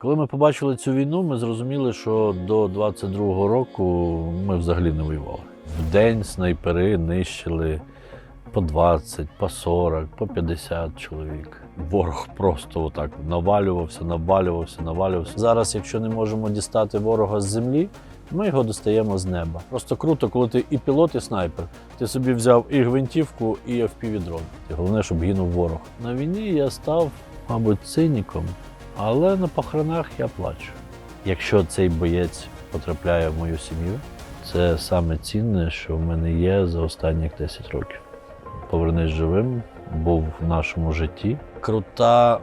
Коли ми побачили цю війну, ми зрозуміли, що до 22-го року ми взагалі не воювали. В день снайпери нищили по 20, по 40, по 50 чоловік. Ворог просто отак навалювався, навалювався, навалювався. Зараз, якщо не можемо дістати ворога з землі, ми його достаємо з неба. Просто круто, коли ти і пілот, і снайпер. Ти собі взяв і гвинтівку, і FPV-дрон. Головне, щоб гинув ворог. На війні я став, мабуть, циніком, але на похоронах я плачу. Якщо цей боєць потрапляє в мою сім'ю, це саме цінне, що в мене є за останні 10 років. Повернись живим, був в нашому житті. Крута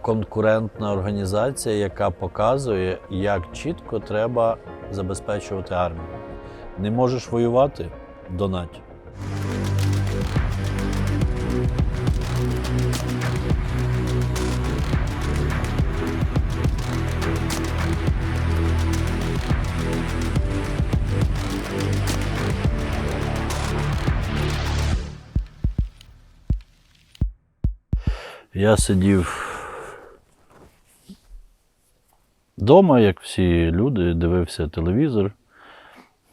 конкурентна організація, яка показує, як чітко треба забезпечувати армію. Не можеш воювати? Донать. Я сидів вдома, як всі люди, дивився телевізор,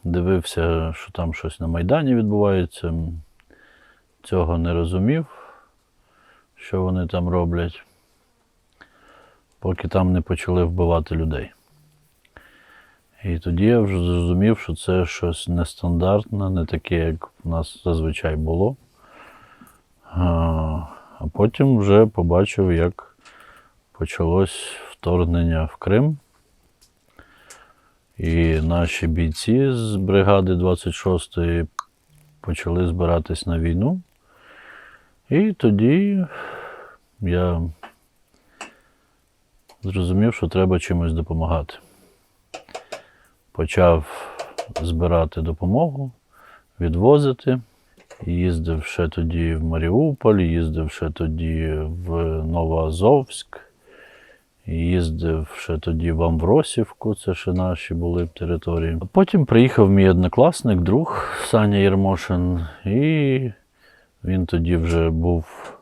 дивився, що там щось на Майдані відбувається. Цього не розумів, що вони там роблять, поки там не почали вбивати людей. І тоді я вже зрозумів, що це щось нестандартне, не таке, як в нас зазвичай було. А потім вже побачив, як почалось вторгнення в Крим. І наші бійці з бригади 26-ї почали збиратись на війну. І тоді я зрозумів, що треба чимось допомагати. Почав збирати допомогу, відвозити. Їздив ще тоді в Маріуполь, їздив ще тоді в Новоазовськ, їздив ще тоді в Амвросівку, це ще наші були території. Потім приїхав мій однокласник, друг Саня Єрмошин, і він тоді вже був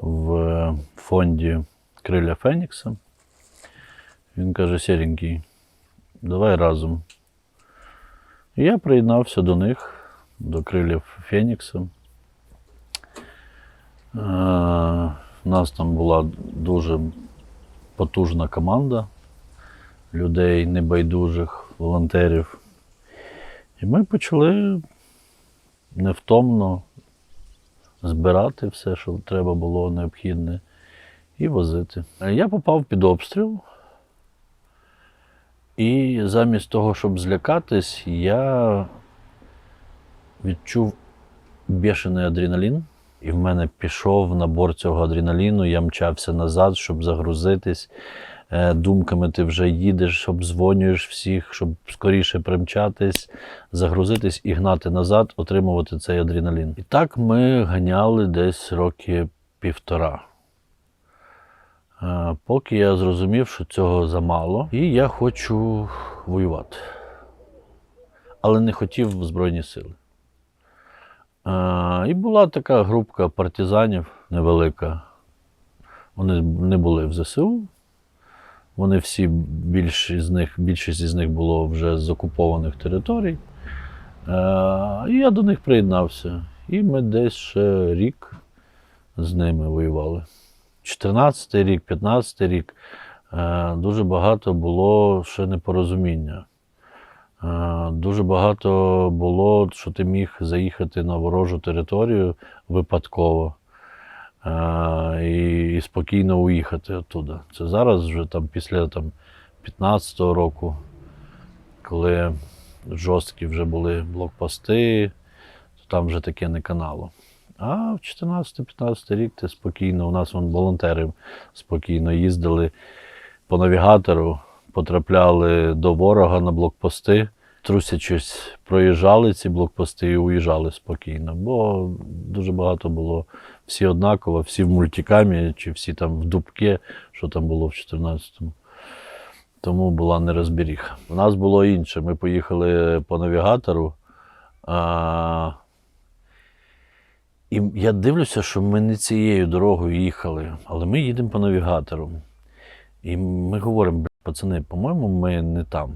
в фонді Криля Фенікса. Він каже: Сіренький, давай разом. І я приєднався до них до крилів Фенікса. Е, У нас там була дуже потужна команда людей небайдужих, волонтерів. І ми почали невтомно збирати все, що треба було необхідне, і возити. Я попав під обстріл. І замість того, щоб злякатись, я відчув бешений адреналін, і в мене пішов набор цього адреналіну. Я мчався назад, щоб загрузитись. Е, Думками ти вже їдеш, обдзвонюєш всіх, щоб скоріше примчатись, загрузитись і гнати назад, отримувати цей адреналін. І так ми ганяли десь роки півтора. Е, Поки я зрозумів, що цього замало, і я хочу воювати. Але не хотів в Збройні Сили. І була така групка партизанів невелика. Вони не були в ЗСУ. Вони всі, більшість з них, більшість із них було вже з окупованих територій. І я до них приєднався. І ми десь ще рік з ними воювали. 14-й рік, 15-й рік е, дуже багато було ще непорозуміння. Е, Дуже багато було, що ти міг заїхати на ворожу територію випадково е, і, і спокійно уїхати оттуда. Це зараз вже там після там, 15-го року, коли жорсткі вже були блокпости, то там вже таке не канало. А в 14-15 рік ти спокійно, у нас вон волонтери спокійно їздили по навігатору, потрапляли до ворога на блокпости, трусячись, проїжджали ці блокпости і уїжджали спокійно. Бо дуже багато було всі однаково, всі в мультикамі, чи всі там в дубки, що там було в 14-му. Тому була нерозберіха. У нас було інше. Ми поїхали по навігатору. А... І я дивлюся, що ми не цією дорогою їхали, але ми їдемо по навігатору. І ми говоримо, «Бля, пацани, по-моєму, ми не там.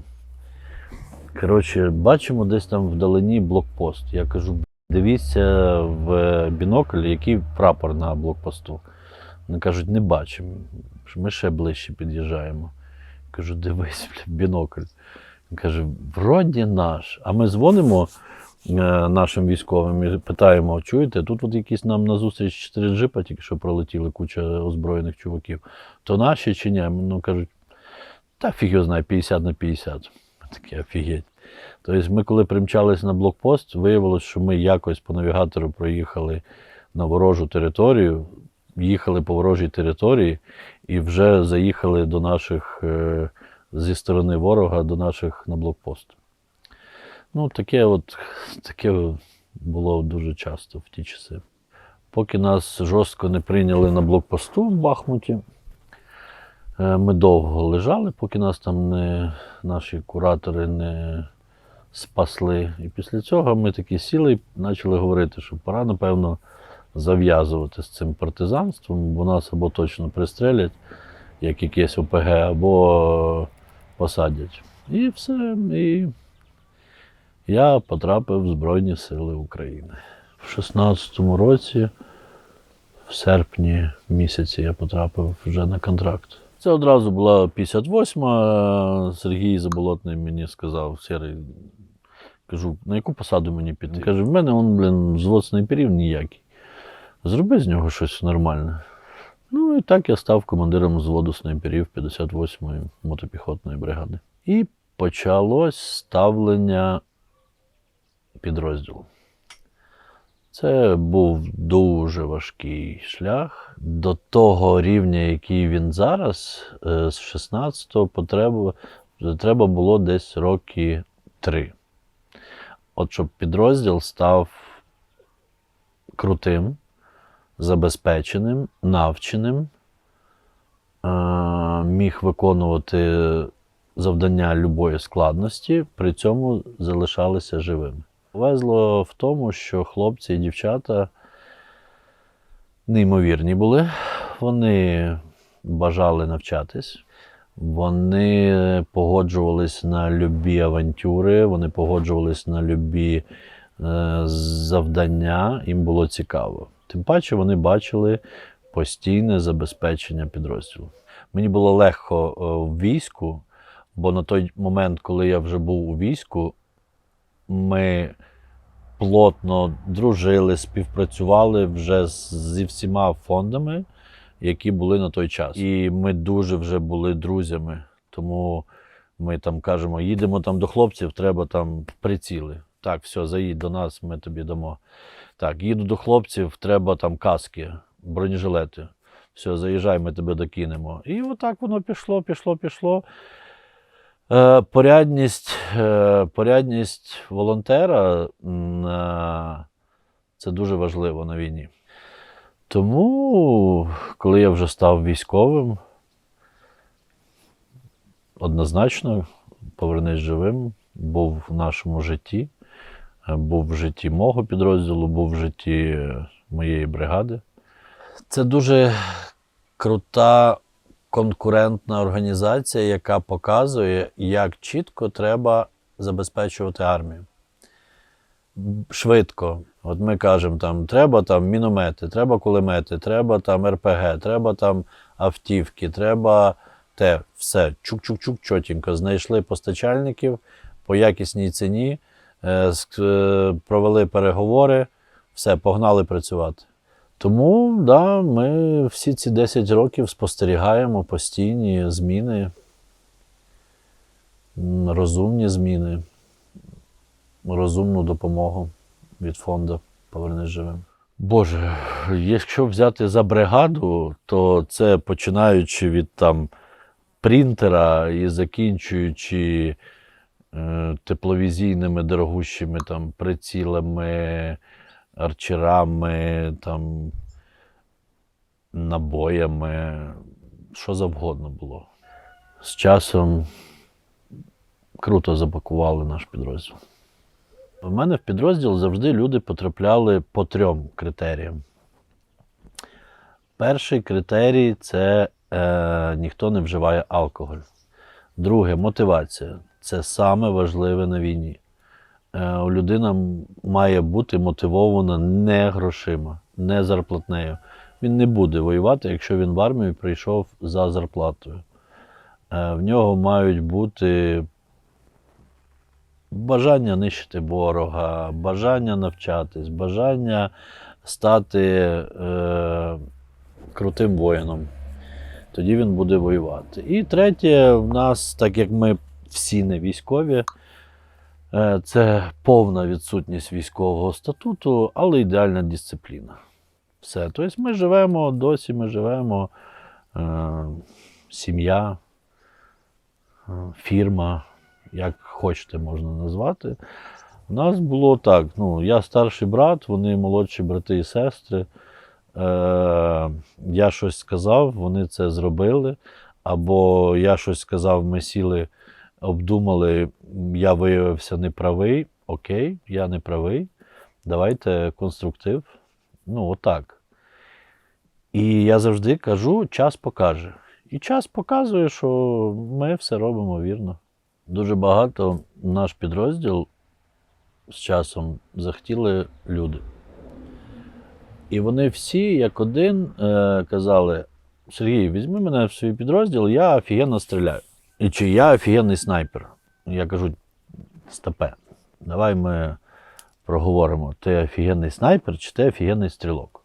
Коротше, бачимо десь там вдалині блокпост. Я кажу, дивіться в бінокль, який прапор на блокпосту. Вони кажуть, не бачимо. Ми ще ближче під'їжджаємо. Кажу, дивись, бля, бінокль. Він каже, вроді наш. А ми дзвонимо е, нашим військовим і питаємо, чуєте, тут от якісь нам назустріч чотири джипа, тільки що пролетіли куча озброєних чуваків. То наші чи ні? Ну кажуть, та фіг його знає, 50 на 50. Ми такі офігеть. Тобто ми, коли примчались на блокпост, виявилось, що ми якось по навігатору проїхали на ворожу територію, їхали по ворожій території і вже заїхали до наших е, зі сторони ворога до наших на блокпост. Ну, таке от таке було дуже часто в ті часи. Поки нас жорстко не прийняли на блокпосту в Бахмуті, ми довго лежали, поки нас там не, наші куратори не спасли. І після цього ми такі сіли і почали говорити, що пора, напевно, зав'язувати з цим партизанством, бо нас або точно пристрелять, як якесь ОПГ, або посадять. І все. І я потрапив в Збройні Сили України. В 16-му році, в серпні місяці, я потрапив вже на контракт. Це одразу була 58-ма. Сергій Заболотний мені сказав, Сірий, кажу, на яку посаду мені піти? Каже, в мене он, блін, взвод снайперів ніякий. Зроби з нього щось нормальне. Ну і так я став командиром взводу снайперів 58-ї мотопіхотної бригади. І почалось ставлення підрозділу. Це був дуже важкий шлях. До того рівня, який він зараз, е, з 16-го потреба, треба було десь роки три. От щоб підрозділ став крутим, забезпеченим, навченим, е, міг виконувати завдання любої складності, при цьому залишалися живими. Везло в тому, що хлопці і дівчата неймовірні були. Вони бажали навчатись, вони погоджувались на любі авантюри, вони погоджувались на любі е, завдання, їм було цікаво. Тим паче вони бачили постійне забезпечення підрозділу. Мені було легко е, в війську, бо на той момент, коли я вже був у війську, ми плотно дружили, співпрацювали вже зі всіма фондами, які були на той час. І ми дуже вже були друзями. Тому ми там кажемо, їдемо там до хлопців, треба там приціли. Так, все, заїдь до нас, ми тобі дамо. Так, їду до хлопців, треба там каски, бронежилети. Все, заїжджай, ми тебе докинемо. І отак воно пішло, пішло, пішло. Е, порядність, е, порядність волонтера е, це дуже важливо на війні. Тому, коли я вже став військовим, однозначно повернись живим, був в нашому житті, був в житті мого підрозділу, був в житті моєї бригади. Це дуже крута конкурентна організація, яка показує, як чітко треба забезпечувати армію. Швидко. От ми кажемо, там треба там міномети, треба кулемети, треба там РПГ, треба там автівки, треба те, все, чук-чук-чук, чотенько. Знайшли постачальників по якісній ціні, е, е, провели переговори, все, погнали працювати. Тому да, ми всі ці 10 років спостерігаємо постійні зміни, розумні зміни, розумну допомогу від фонду Повернись живим. Боже, якщо взяти за бригаду, то це починаючи від там принтера і закінчуючи е, тепловізійними дорогущими там прицілами, арчерами, там, набоями, що завгодно було. З часом круто запакували наш підрозділ. У мене в підрозділ завжди люди потрапляли по трьом критеріям. Перший критерій це е, ніхто не вживає алкоголь. Друге, мотивація. Це саме важливе на війні. Е, людина має бути мотивована не грошима, не зарплатнею. Він не буде воювати, якщо він в армію прийшов за зарплатою. Е, в нього мають бути бажання нищити ворога, бажання навчатись, бажання стати е, крутим воїном. Тоді він буде воювати. І третє, в нас, так як ми всі не військові, це повна відсутність військового статуту, але ідеальна дисципліна. Все. Тобто ми живемо досі, ми живемо е, сім'я, е, фірма, як хочете можна назвати. У нас було так: ну, я старший брат, вони молодші брати і сестри. Е, я щось сказав, вони це зробили. Або я щось сказав, ми сіли, обдумали, я виявився неправий. Окей, я не правий. Давайте конструктив. Ну, отак. І я завжди кажу, час покаже. І час показує, що ми все робимо вірно. Дуже багато наш підрозділ з часом захотіли люди. І вони всі, як один, е, казали: Сергій, візьми мене в свій підрозділ, я офігенно стріляю. І чи я офігенний снайпер. Я кажу, стопе, давай ми проговоримо, ти офігенний снайпер чи ти офігенний стрілок.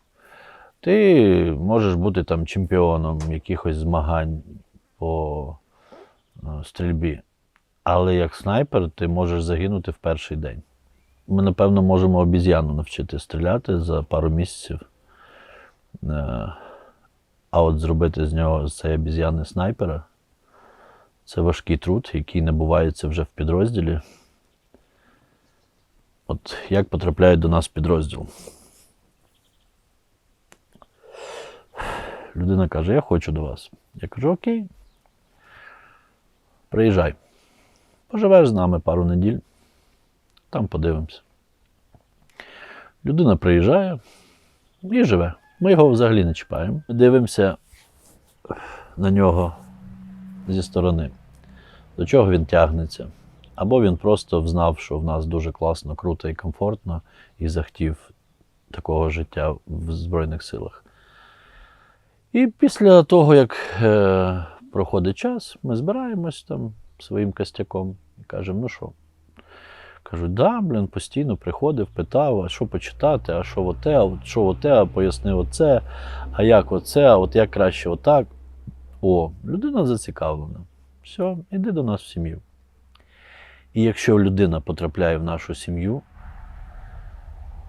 Ти можеш бути там чемпіоном якихось змагань по е, стрільбі, але як снайпер ти можеш загинути в перший день. Ми, напевно, можемо обіз'яну навчити стріляти за пару місяців. Е, А от зробити з нього з цієї обіз'яни снайпера це важкий труд, який набувається вже в підрозділі. От як потрапляють до нас в підрозділ? Людина каже: Я хочу до вас. Я кажу, окей. Приїжджай. Поживеш з нами пару неділь, там подивимося. Людина приїжджає і живе. Ми його взагалі не чіпаємо. Дивимося на нього зі сторони, до чого він тягнеться. Або він просто взнав, що в нас дуже класно, круто і комфортно, і захотів такого життя в Збройних силах. І після того, як е, проходить час, ми збираємось там своїм костяком і кажемо, ну що? Кажуть, да, блін, постійно приходив, питав, а що почитати, а що оте, а що оте, а поясни оце, а як оце, а от як краще отак. О, людина зацікавлена. Все, іди до нас в сім'ю. І якщо людина потрапляє в нашу сім'ю,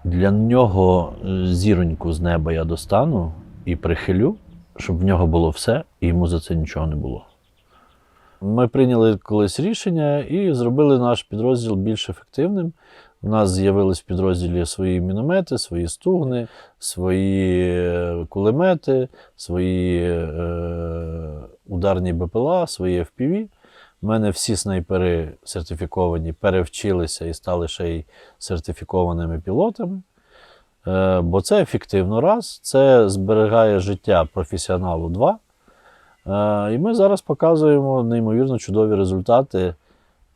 для нього е, зіроньку з неба я достану і прихилю, щоб в нього було все, і йому за це нічого не було. Ми прийняли колись рішення і зробили наш підрозділ більш ефективним. У нас з'явились в підрозділі свої міномети, свої стугни, свої е, кулемети, свої е, ударні БПЛА, свої FPV. У мене всі снайпери сертифіковані перевчилися і стали ще й сертифікованими пілотами. Е, бо це ефективно раз, це зберігає життя професіоналу два. Е, І ми зараз показуємо неймовірно чудові результати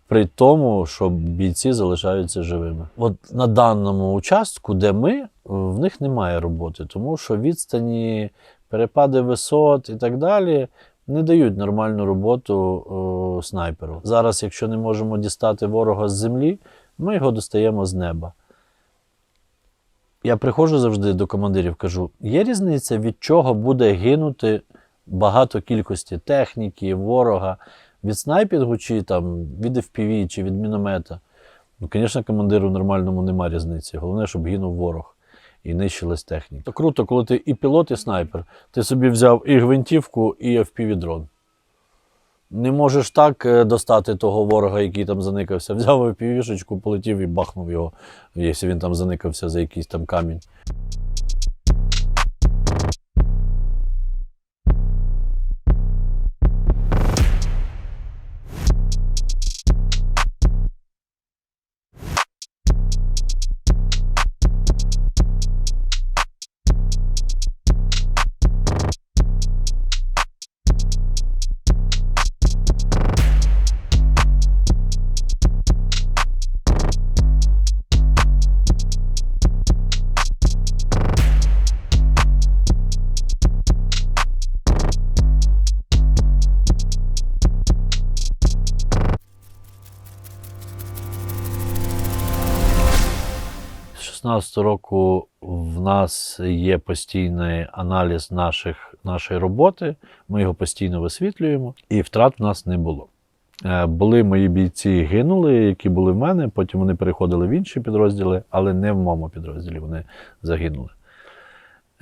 при тому, що бійці залишаються живими. От на даному участку, де ми, в них немає роботи, тому що відстані, перепади висот і так далі не дають нормальну роботу о, снайперу. Зараз, якщо не можемо дістати ворога з землі, ми його достаємо з неба. Я приходжу завжди до командирів, кажу: є різниця, від чого буде гинути багато кількості техніки, ворога, від снайпінгу, чи там від FPV, чи від міномета. Ну, звісно, командиру нормальному нема різниці. Головне, щоб гинув ворог і нищилась техніка. То круто, коли ти і пілот, і снайпер. Ти собі взяв і гвинтівку, і FPV-дрон. Не можеш так е, достати того ворога, який там заникався. Взяв FPV-шечку, полетів і бахнув його, якщо він там заникався за якийсь там камінь. 16 року в нас є постійний аналіз наших, нашої роботи. Ми його постійно висвітлюємо, і втрат в нас не було. Е, Були мої бійці гинули, які були в мене, потім вони переходили в інші підрозділи, але не в моєму підрозділі, вони загинули.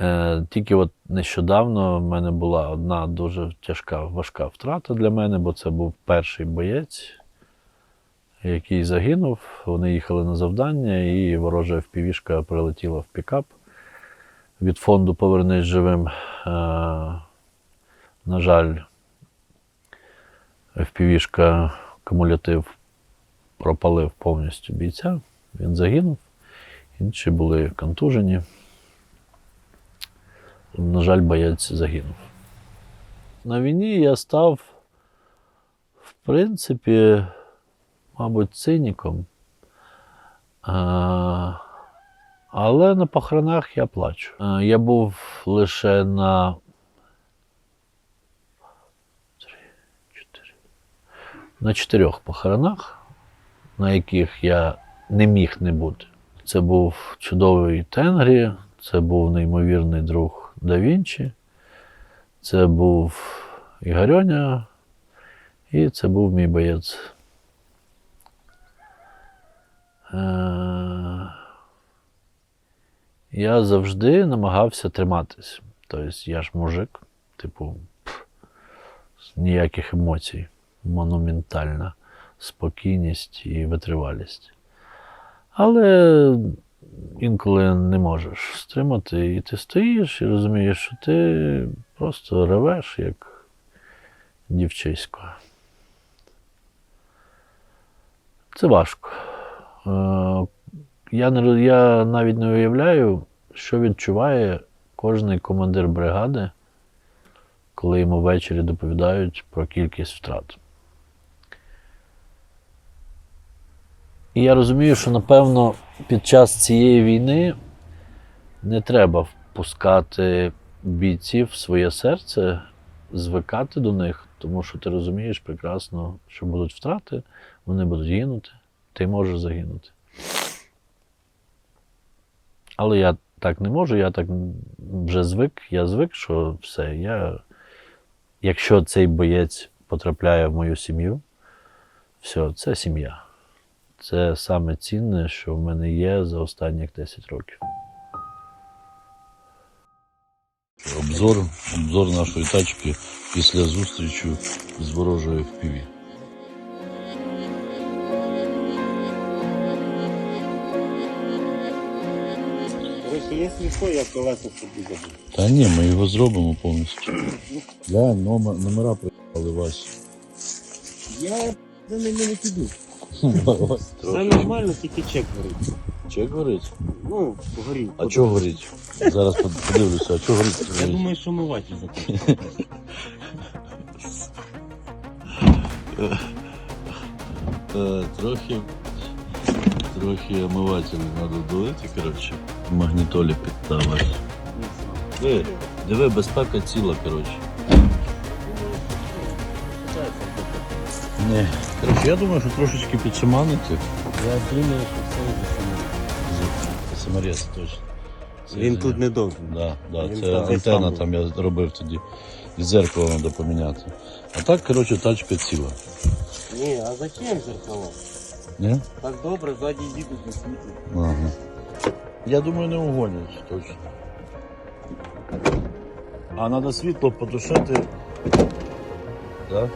Е, Тільки от нещодавно в мене була одна дуже тяжка, важка втрата для мене, бо це був перший боєць, який загинув. Вони їхали на завдання, і ворожа впівішка прилетіла в пікап від фонду Повернись живим. Е, На жаль, впівішка кумулятив пропалив повністю бійця. Він загинув. Інші були контужені. На жаль, боєць загинув. На війні я став, в принципі, мабуть, циніком. А, але на похоронах я плачу. А, Я був лише на. Три, чотири. На чотирьох похоронах, на яких я не міг не бути. Це був чудовий Тенгрі, це був неймовірний друг Да Вінчі, це був Ігорьоня, і це був мій боєць. Е, Я завжди намагався триматись. Тобто я ж мужик, типу, пф, ніяких емоцій, монументальна спокійність і витривалість. Але інколи не можеш стримати, і ти стоїш і розумієш, що ти просто ревеш, як дівчисько. Це важко. Е, Я, не, я навіть не уявляю, що відчуває кожний командир бригади, коли йому ввечері доповідають про кількість втрат. І я розумію, що напевно під час цієї війни не треба впускати бійців в своє серце, звикати до них, тому що ти розумієш прекрасно, що будуть втрати, вони будуть гинути, ти можеш загинути. Але я так не можу, я так вже звик, я звик, що все, я, якщо цей боєць потрапляє в мою сім'ю, все, це сім'я. Це саме цінне, що в мене є за останні 10 років. Обзор, обзор нашої тачки після зустрічі з ворожою FPV. Короче, что, я колеса собі. Та ні, ми його зробимо повністю. Да, номер, номера приїхали ваші. Я за ними не піду. Все нормально, тільки чек горить. Чек горить? Ну, горів. А чого горить? Зараз подивлюся, а чого горить? Я думаю, що миватель закрив. Е, трохи, трохи омивателі треба долити, коротше. Магнітолі піддавати. Диви, диви, безпека ціла, коротше. Ні. Коротше, я думаю, що трошечки підшаманити. Я думаю, що це вже Саморез, точно. Це Він тут не довгий. Да, да, Він це там антенна там там я робив тоді. І зеркало треба поміняти. А так, коротше, тачка ціла. Ні, а за зачем зеркало? Ні? Так добре, ззаді їдуть на світлі. Ага. Я думаю, не угонять, точно. А треба світло потушити. Да?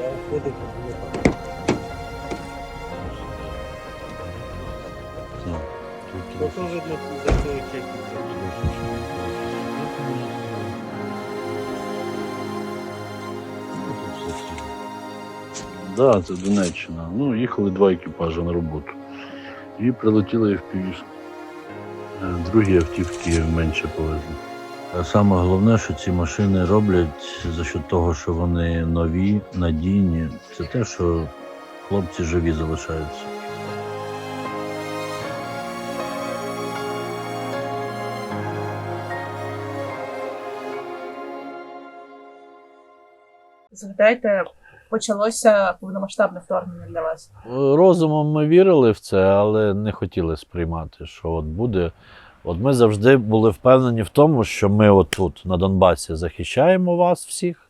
Я входив так. Ну, тут видно за цього чеку. Да, це Донеччина. Ну, їхали два екіпажі на роботу. І прилетіли в півішку. Другі автівки менше повезли. А Саме головне, що ці машини роблять за счет того, що вони нові, надійні, це те, що хлопці живі залишаються. Згадайте почалося повномасштабне вторгнення для вас? Розумом ми вірили в це, але не хотіли сприймати, що от буде. От ми завжди були впевнені в тому, що ми отут, на Донбасі, захищаємо вас всіх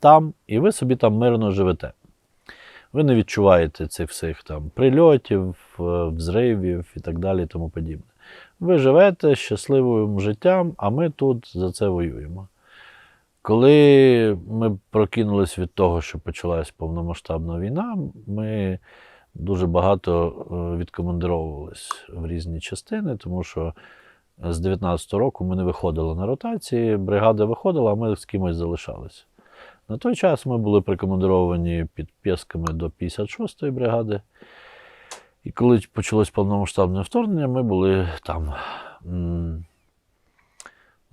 там, і ви собі там мирно живете. Ви не відчуваєте цих всіх там прильотів, е, взривів і так далі, і тому подібне. Ви живете щасливим життям, а ми тут за це воюємо. Коли ми прокинулись від того, що почалась повномасштабна війна, ми дуже багато е, відкомандировувались в різні частини, тому що з 19-го року ми не виходили на ротації, бригада виходила, а ми з кимось залишалися. На той час ми були прикомандировані під Пєсками до 56-ї бригади. І коли почалось повномасштабне вторгнення, ми були там.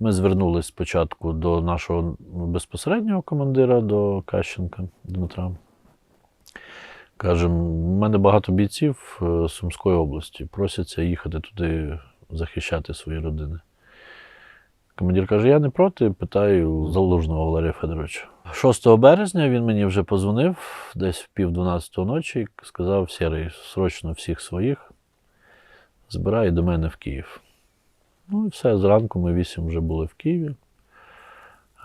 Ми звернулись спочатку до нашого безпосереднього командира, до Кащенка Дмитра. Кажемо, в мене багато бійців е, Сумської області. Просяться їхати туди захищати свої родини. Командир каже: я не проти, питаю залужного Валерія Федоровича. 6 березня він мені вже позвонив десь в пів 12 ночі і сказав: Сірий, срочно всіх своїх збирай до мене в Київ. Ну і все, зранку ми вісім вже були в Києві.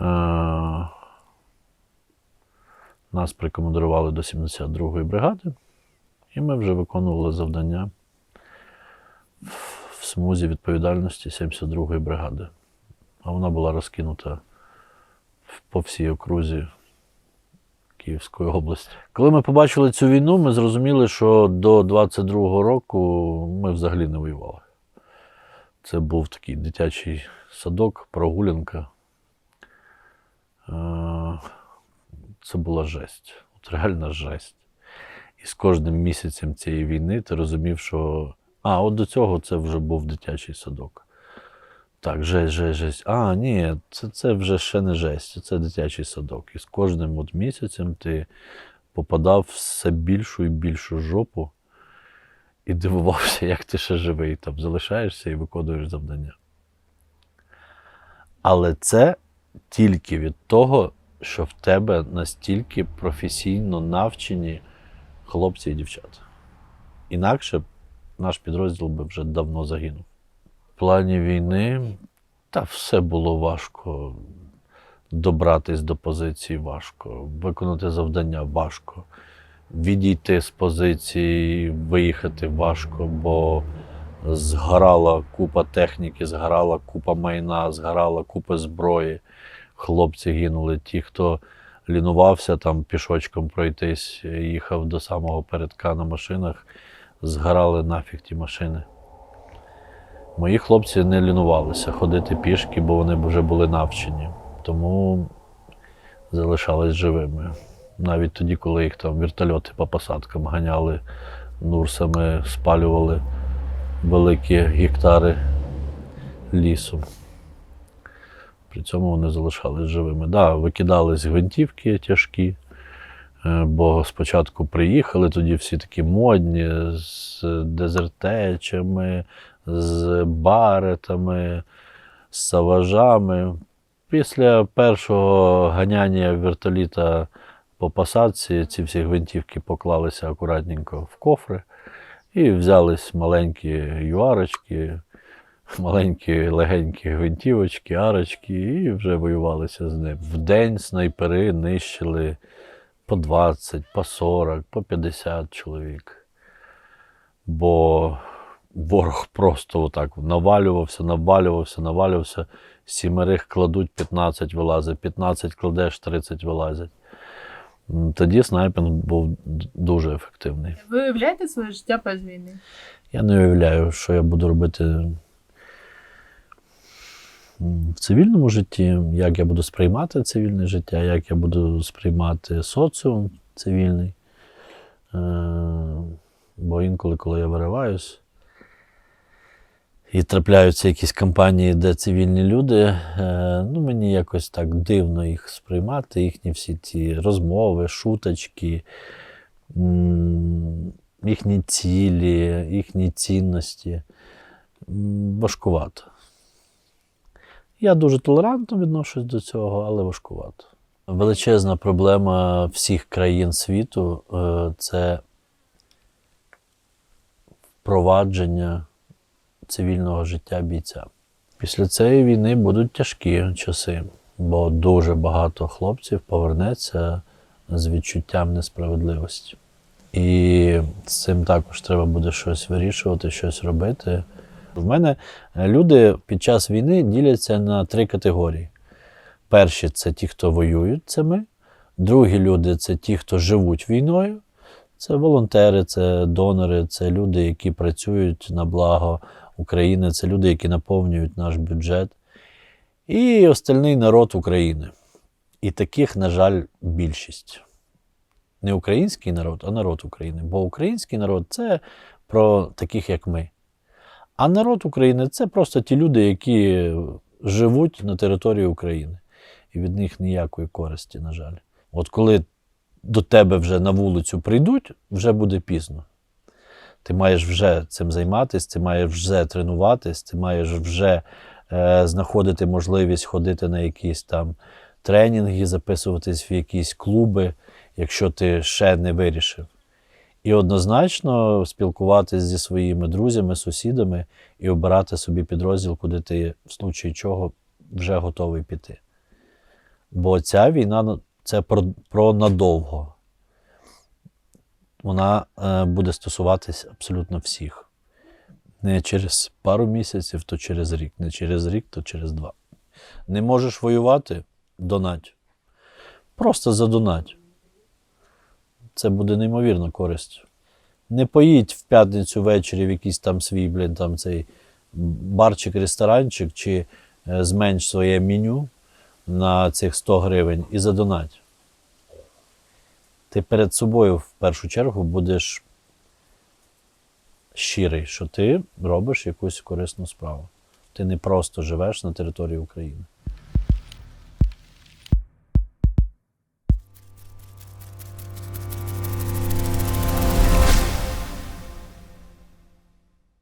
Е, Нас прикомандирували до 72-ї бригади, і ми вже виконували завдання в смузі відповідальності 72-ї бригади. А вона була розкинута по всій окрузі Київської області. Коли ми побачили цю війну, ми зрозуміли, що до 22-го року ми взагалі не воювали. Це був такий дитячий садок, прогулянка. Е, Це була жесть. От реальна жесть. І з кожним місяцем цієї війни ти розумів, що. А, от до цього це вже був дитячий садок. Так, жесть, жесть, жесть. А, ні, це, це вже ще не жесть, це дитячий садок. І з кожним от місяцем ти попадав в все більшу і більшу жопу і дивувався, як ти ще живий, там залишаєшся і виконуєш завдання. Але це тільки від того, що в тебе настільки професійно навчені хлопці і дівчата. Інакше наш підрозділ би вже давно загинув. В плані війни та все було важко. Добратись до позиції важко, виконати завдання важко, відійти з позиції, виїхати важко, бо згорала купа техніки, згорала купа майна, згорала купа зброї. Хлопці гинули. Ті, хто лінувався там пішочком пройтись, їхав до самого передка на машинах, згорали нафіг ті машини. Мої хлопці не лінувалися ходити пішки, бо вони вже були навчені. Тому залишались живими. Навіть тоді, коли їх там вертольоти по посадкам ганяли, нурсами спалювали великі гектари лісу. При цьому вони залишались живими. Да, викидались гвинтівки тяжкі, е, бо спочатку приїхали, тоді всі такі модні, з дезертечами, з баретами, з саважами. Після першого ганяння вертоліта по посадці ці всі гвинтівки поклалися акуратненько в кофри і взялись маленькі юарочки, маленькі легенькі гвинтівочки, арочки, і вже воювалися з ним. В день снайпери нищили по 20, по 40, по 50 чоловік. Бо ворог просто отак навалювався, навалювався, навалювався. Сімерих кладуть, 15 вилазить, 15 кладеш, 30 вилазять. Тоді снайпінг був дуже ефективний. Ви уявляєте своє життя без війни? Я не уявляю, що я буду робити в цивільному житті, як я буду сприймати цивільне життя, як я буду сприймати соціум цивільний. Е, Бо інколи, коли я вириваюсь, і трапляються якісь компанії, де цивільні люди, е, ну мені якось так дивно їх сприймати, їхні всі ці розмови, шуточки, їхні цілі, їхні цінності. Важкувато. Я дуже толерантно відношусь до цього, але важкувато. Величезна проблема всіх країн світу е, це впровадження цивільного життя бійця. Після цієї війни будуть тяжкі часи, бо дуже багато хлопців повернеться з відчуттям несправедливості. І з цим також треба буде щось вирішувати, щось робити. В мене люди під час війни діляться на три категорії. Перші це ті, хто воюють, це ми. Другі люди це ті, хто живуть війною. Це волонтери, це донори, це люди, які працюють на благо України, це люди, які наповнюють наш бюджет. І остальний народ України. І таких, на жаль, більшість. Не український народ, а народ України. Бо український народ це про таких, як ми. А народ України це просто ті люди, які живуть на території України. І від них ніякої користі, на жаль. От коли до тебе вже на вулицю прийдуть, вже буде пізно. Ти маєш вже цим займатися, ти маєш вже тренуватись, ти маєш вже е, знаходити можливість ходити на якісь там тренінги, записуватись в якісь клуби, якщо ти ще не вирішив. І однозначно спілкуватися зі своїми друзями, сусідами і обирати собі підрозділ, куди ти, в случаї чого, вже готовий піти. Бо ця війна ну, це про, про надовго. Вона е, буде стосуватись абсолютно всіх. Не через пару місяців, то через рік, не через рік, то через два. Не можеш воювати донать. Просто задонать. Це буде неймовірна користь. Не поїдь в п'ятницю ввечері в якийсь там свій, блін, там цей барчик, ресторанчик, чи е, зменш своє меню на цих 100 гривень і задонать. Ти перед собою в першу чергу будеш щирий, що ти робиш якусь корисну справу. Ти не просто живеш на території України.